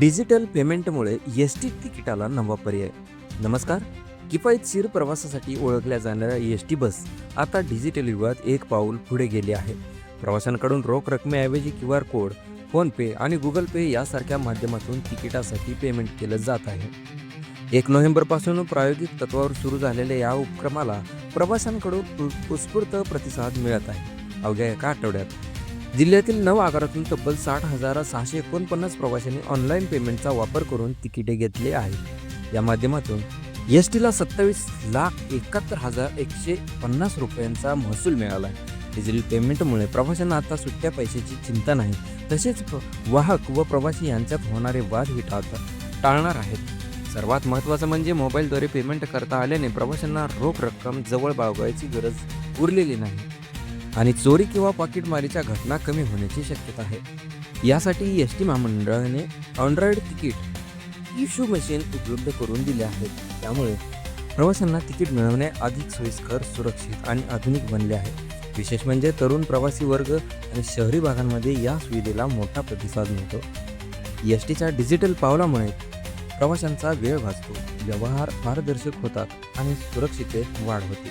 Digital पेमेंटमुळे S T तिकिटाला नवा पर्याय. नमस्कार किफायतशीर प्रवासासाठी ओळखल्या जाणाऱ्या एस टी बस आता डिजिटल युगात एक पाऊल पुढे गेली आहे. प्रवाशांकडून रोख रकमेऐवजी क्यू आर कोड फोनपे आणि गुगल पे यासारख्या माध्यमातून तिकिटासाठी पेमेंट केलं जात आहे. एक नोव्हेंबरपासून प्रायोगिक तत्वावर सुरू झालेल्या या उपक्रमाला प्रवाशांकडून उत्स्फूर्त प्रतिसाद मिळत आहे. अवघ्या एका आठवड्यात जिल्ह्यातील नऊ आगारातून तब्बल साठ हजार सहाशे एकोणपन्नास प्रवाशांनी ऑनलाईन पेमेंटचा वापर करून तिकिटे घेतले आहे या माध्यमातून एस टीला सत्तावीस लाख एकाहत्तर हजार एकशे पन्नास रुपयांचा महसूल मिळाला आहे डिजिटल पेमेंटमुळे प्रवाशांना आता सुट्ट्या पैशाची चिंता नाही तसेच वाहक व प्रवासी यांच्यात होणारे वादही टाळता टाळणार आहेत. सर्वात महत्त्वाचं म्हणजे मोबाईलद्वारे पेमेंट करता आल्याने प्रवाशांना रोख रक्कम जवळ बाळगायची गरज उरलेली नाही. आणि चोरी किंवा पाकिटमारीच्या घटना कमी होण्याची शक्यता आहे. यासाठी एस टी महामंडळाने अँड्रॉइड तिकीट इश्यू मशीन उपलब्ध करून दिले आहेत. त्यामुळे प्रवाशांना तिकीट मिळवणे अधिक सोयीस्कर सुरक्षित आणि आधुनिक बनले आहे. विशेष म्हणजे तरुण प्रवासी वर्ग आणि शहरी भागांमध्ये या सुविधेला मोठा प्रतिसाद मिळतो. एस टीच्या डिजिटल पावलामुळे प्रवाशांचा वेळ वाचतो व्यवहार पारदर्शक होतात आणि सुरक्षितेत वाढ होते.